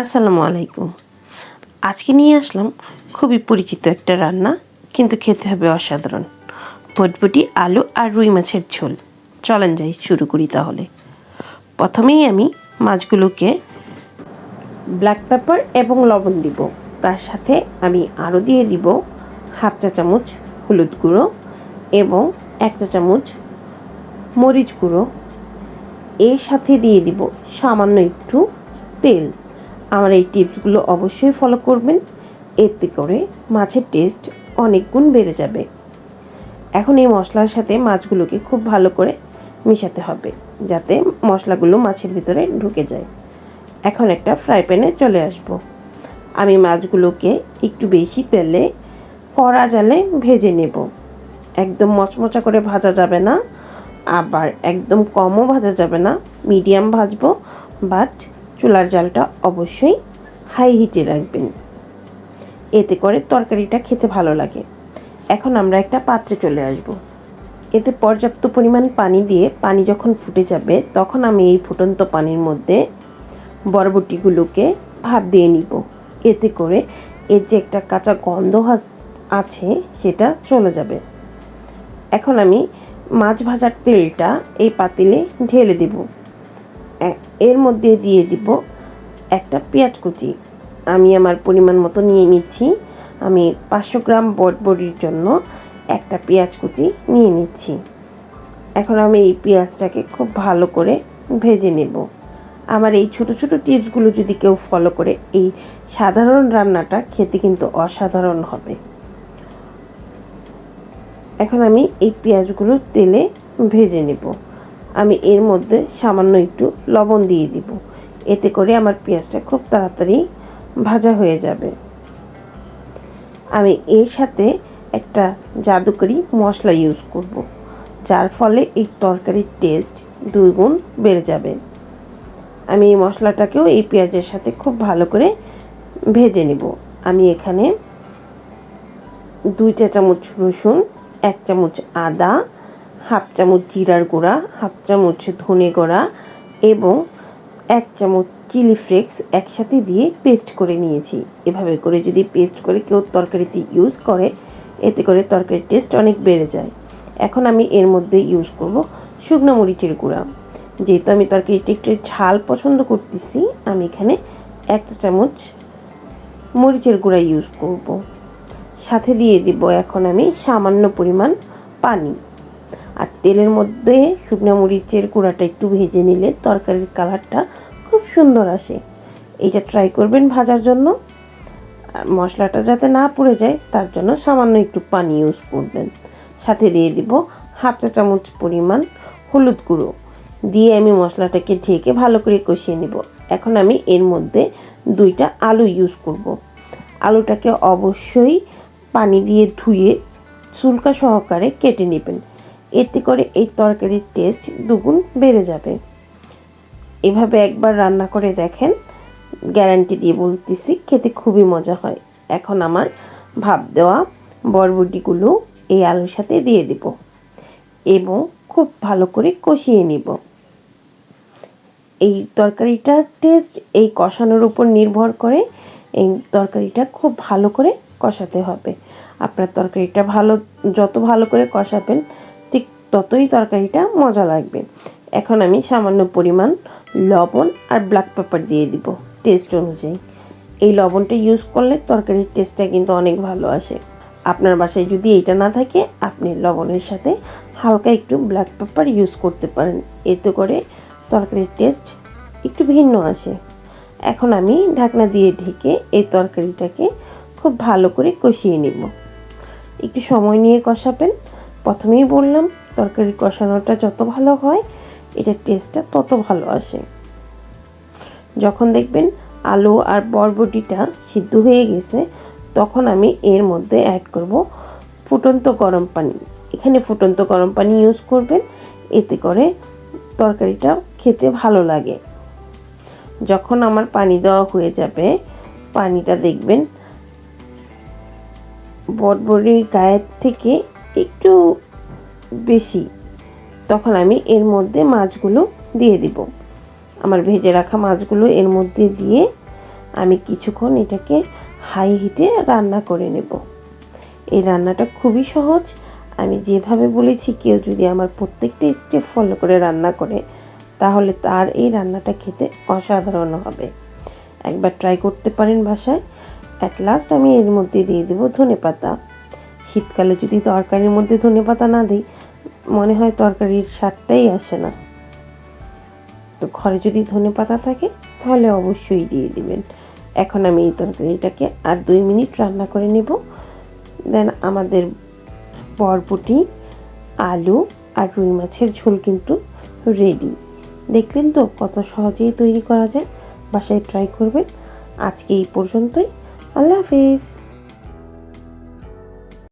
আসসালামু আলাইকুম। আজকে নিয়ে আসলাম খুবই পরিচিত একটা রান্না, কিন্তু খেতে হবে অসাধারণ। ভটভটি আলু আর রুই মাছের ঝোল। চলেন যাই, শুরু করি তাহলে। প্রথমেই আমি মাছগুলোকে ব্ল্যাক পেপার এবং লবণ দিব। তার সাথে আমি আরও দিয়ে দিব হাফ চা চামচ হলুদ গুঁড়ো এবং এক চা চামচ মরিচ গুঁড়ো। এর সাথে দিয়ে দিব সামান্য একটু তেল। আমার এই টিপসগুলো অবশ্যই ফলো করবেন। এতে করে মাছের টেস্ট অনেক গুণ বেড়ে যাবে। এখন এই মশলার সাথে মাছগুলোকে খুব ভালো করে মিশাতে হবে, যাতে মশলাগুলো মাছের ভিতরে ঢুকে যায়। এখন একটা ফ্রাই প্যানে চলে আসব। আমি মাছগুলোকে একটু বেশি তেলে কড়া জালে ভেজে নেব। একদম মচমচা করে ভাজা যাবে না, আবার একদম কমও ভাজা যাবে না। মিডিয়াম ভাজবো বাট চুলার জালটা অবশ্যই হাই হিটে রাখবেন। এতে করে তরকারিটা খেতে ভালো লাগে। এখন আমরা একটা পাত্রে চলে আসব। এতে পর্যাপ্ত পরিমাণ পানি দিয়ে পানি যখন ফুটে যাবে, তখন আমি এই ফুটন্ত পানির মধ্যে বরবটিগুলোকে ভাপ দিয়ে নিব। এতে করে এর যে একটা কাঁচা গন্ধ আছে, সেটা চলে যাবে। এখন আমি মাছ ভাজার তেলটা এই পাতিলে ঢেলে দেব। এর মধ্যে দিয়ে দিব একটা পেঁয়াজ কুচি। আমি আমার পরিমাণ মতো নিয়ে নিচ্ছি। আমি পাঁচশো গ্রাম বটবড়ির জন্য একটা পেঁয়াজ কুচি নিয়ে নিচ্ছি। এখন আমি এই পেঁয়াজটাকে খুব ভালো করে ভেজে নেব। আমার এই ছোট ছোট টিপসগুলো যদি কেউ ফলো করে, এই সাধারণ রান্নাটা খেতে কিন্তু অসাধারণ হবে। এখন আমি এই পেঁয়াজগুলো তেলে ভেজে নেব। আমি এর মধ্যে সামান্য একটু লবণ দিয়ে দিব। এতে করে আমার পেঁয়াজটা খুব তাড়াতাড়ি ভাজা হয়ে যাবে। আমি এর সাথে একটা জাদুকরি মশলা ইউজ করব, যার ফলে এই তরকারির টেস্ট দুই গুণ বেড়ে যাবে। আমি এই মশলাটাকেও এই পেঁয়াজের সাথে খুব ভালো করে ভেজে নেব। আমি এখানে দুই চা চামচ রসুন, এক চামচ আদা হাফ চামচ জিরার গুঁড়া, হাফ চামচ ধনে গুঁড়া এবং এক চামচ চিলি ফ্লেক্স একসাথে দিয়ে পেস্ট করে নিয়েছি। এভাবে করে যদি পেস্ট করে কেউ তরকারিতে ইউজ করে, এতে করে তরকারির টেস্ট অনেক বেড়ে যায়। এখন আমি এর মধ্যে ইউজ করব শুকনো মরিচের গুঁড়া। যেহেতু আমি তরকারিটা একটু ঝাল পছন্দ করতেছি, আমি এখানে এক চামচ মরিচের গুঁড়া ইউজ করব। সাথে দিয়ে দিব এখন আমি সামান্য পরিমাণ পানি। আর তেলের মধ্যে শুকনো মরিচের গুঁড়াটা একটু ভেজে নিলে তরকারির কালারটা খুব সুন্দর আসে। এইটা ট্রাই করবেন ভাজার জন্য। আর মশলাটা যাতে না পুড়ে যায়, তার জন্য সামান্য একটু পানি ইউজ করবেন। সাথে দিয়ে দিব হাফ চা চামচ পরিমাণ হলুদ গুঁড়ো। দিয়ে আমি মশলাটাকে ঢেকে ভালো করে কষিয়ে নিব। এখন আমি এর মধ্যে দুইটা আলু ইউজ করব। আলুটাকে অবশ্যই পানি দিয়ে ধুয়ে চুলকা সহকারে কেটে নেবেন। এতে করে এই তরকারির টেস্ট দুগুণ বেড়ে যাবে। এভাবে একবার রান্না করে দেখেন গ্যারান্টি দিয়ে বলতেছি, খেতে খুবই মজা হয়। এখন আমার ভাপ দেওয়া বরবটিগুলো এই আলুর সাথে দিয়ে দিব এবং খুব ভালো করে কষিয়ে নিব। এই তরকারিটার টেস্ট এই কষানোর উপর নির্ভর করে এই তরকারিটা খুব ভালো করে কষাতে হবে। আপনার তরকারিটা ভালো, যত ভালো করে কষাবেন ততই তরকারিটা মজা লাগবে। এখন আমি সামান্য পরিমাণ লবণ আর ব্ল্যাক পেপার দিয়ে দিব টেস্ট অনুযায়ী। এই লবণটা ইউজ করলে তরকারির টেস্টটা কিন্তু অনেক ভালো আসে। আপনার বাসায় যদি এটা না থাকে, আপনি লবণের সাথে হালকা একটু ব্ল্যাক পেপার ইউজ করতে পারেন। এতে করে তরকারির টেস্ট একটু ভিন্ন আসে। এখন আমি ঢাকনা দিয়ে ঢেকে এই তরকারিটাকে খুব ভালো করে কষিয়ে নেব। একটু সময় নিয়ে কষাবেন। প্রথমেই বললাম তরকারি কষানোটা যত ভালো হয়, এটার টেস্টটা তত ভালো আসে। যখন দেখবেন আলু আর বরবটিটা সিদ্ধ হয়ে গেছে, তখন আমি এর মধ্যে অ্যাড করব ফুটন্ত গরম পানি। এখানে ফুটন্ত গরম পানি ইউজ করবেন, এতে করে তরকারিটা খেতে ভালো লাগে। যখন আমার পানি দেওয়া হয়ে যাবে, পানিটা দেখবেন বটবড়ির গায়ের থেকে একটু বেশি, তখন আমি এর মধ্যে মাছগুলো দিয়ে দিব। আমার ভেজে রাখা মাছগুলো এর মধ্যে দিয়ে আমি কিছুক্ষণ এটাকে হাই হিটে রান্না করে নেব। এই রান্নাটা খুবই সহজ। আমি যেভাবে বলেছি, কেউ যদি আমার প্রত্যেকটা স্টেপ ফলো করে রান্না করে, তাহলে তার এই রান্নাটা খেতে অসাধারণ হবে। একবার ট্রাই করতে পারেন বাসায়। অ্যাট লাস্ট আমি এর মধ্যে দিয়ে দেবো ধনে পাতা শীতকালে যদি তরকারির মধ্যে ধনে পাতা না দিই মনে হয় তরকারির স্বাদটাই আসে না। তো ঘরে যদি ধনে পাতা থাকে, তাহলে অবশ্যই দিয়ে দিবেন। এখন আমি এই তরকারিটাকে আর দুই মিনিট রান্না করে নেব। দেন আমাদের বরবটি আলু আর রুই মাছের ঝোল কিন্তু রেডি দেখলেন তো কত সহজেই তৈরি করা যায়? বাসায় ট্রাই করবেন। আজকে এই পর্যন্তই। আল্লাহ হাফিজ।